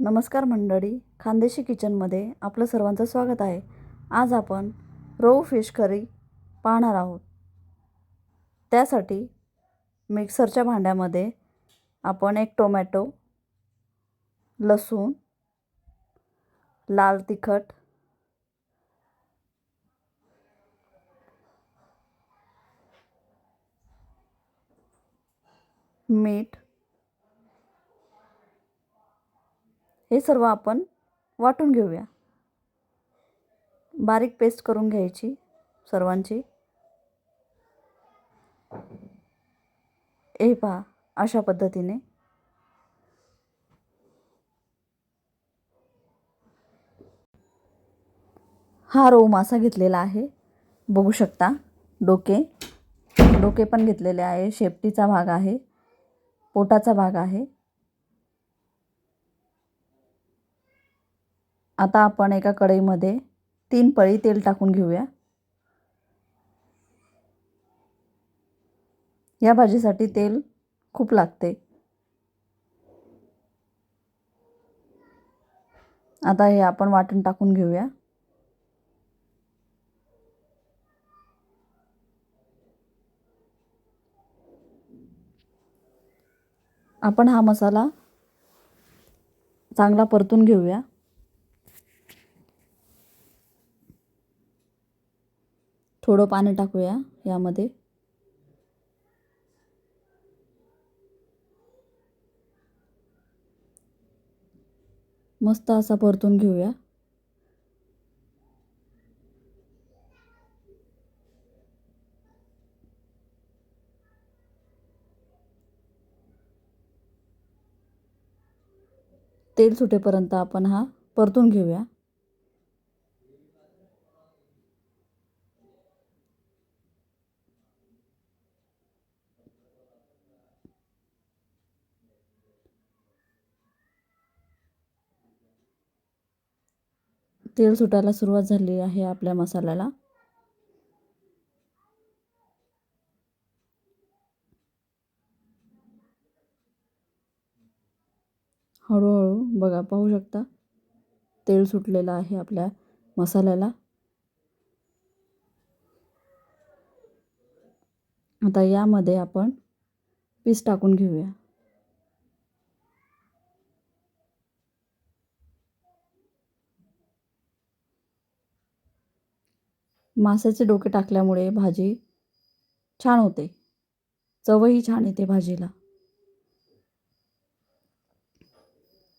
नमस्कार मंडळी खानदेशी किचनमध्ये आपलं सर्वांचं स्वागत आहे. आज आपण रोहू फिश करी पाहणार आहोत. त्यासाठी मिक्सरच्या भांड्यामध्ये आपण एक टोमॅटो लसूण लाल तिखट मीठ हे सर्व आपण वाटून घेऊया. बारीक पेस्ट करून घ्यायची सर्वांची. हे पहा अशा पद्धतीने. हा रोऊ मासा घेतलेला आहे. बघू शकता डोके. डोके पण घेतलेले आहे. शेपटीचा भाग आहे. पोटाचा भाग आहे. आता आपण एका कढईमध्ये तीन पळी तेल टाकून घेऊया. या भाजीसाठी तेल खूप लागते. आता हे आपण वाटण टाकून घेऊया. आपण हा मसाला चांगला परतून घेऊया. थोडं पाणी टाकूया यामध्ये. मस्त असा परतून घेऊया. तेल सुटेपर्यंत आपण हा परतून घेऊया. तेल सुटायला सुरुवात झाली आहे आपल्या मसाल्याला. हळूहळू बघा पाहू शकता. तेल सुटलेलं आहे आपल्या मसाल्याला. आता यामध्ये आपण पीस टाकून घेऊया. माशाचे डोके टाकल्यामुळे भाजी छान होते. चवही छान येते भाजीला.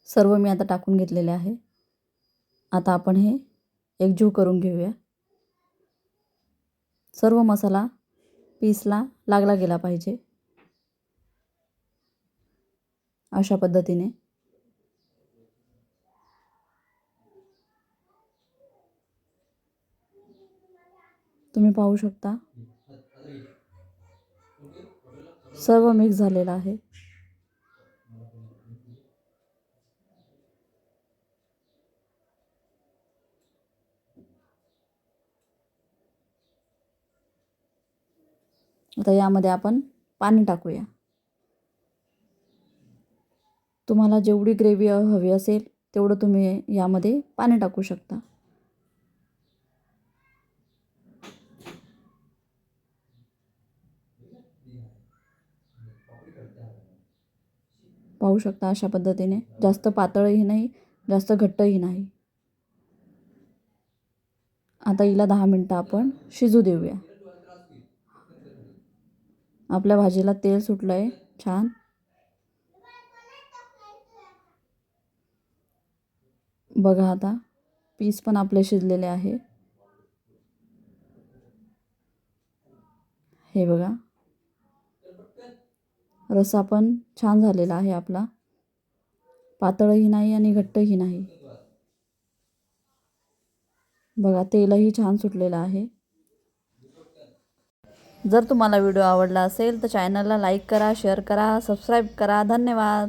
सर्व मी आता टाकून घेतलेले आहे. आता आपण हे एकजीव करून घेऊया. सर्व मसाला पीसला लागला गेला पाहिजे. अशा पद्धतीने तुम्ही पाहू शकता. सर्व मिक्स झालेलं आहे. आता यामध्ये आपण पाणी टाकूया. तुम्हाला जेवढी ग्रेव्ही हवी असेल तेवढं तुम्ही यामध्ये पाणी टाकू शकता. पाहू शकता अशा पद्धतीने. जास्त पातळही नाही जास्त घट्टही नाही. आता हिला दहा मिनटं आपण शिजू देऊया. आपल्या भाजीला तेल सुटलं आहे छान. बघा आता पीस पण आपले शिजलेले आहे. हे बघा. रसा पण छान झालेला आहे आपला. पातळही नाही आणि घट्टही नाही. बघा तेलही छान सुटलेलं आहे. जर तुम्हाला व्हिडिओ आवडला असेल तर चॅनलला लाईक करा शेअर करा सबस्क्राईब करा. धन्यवाद.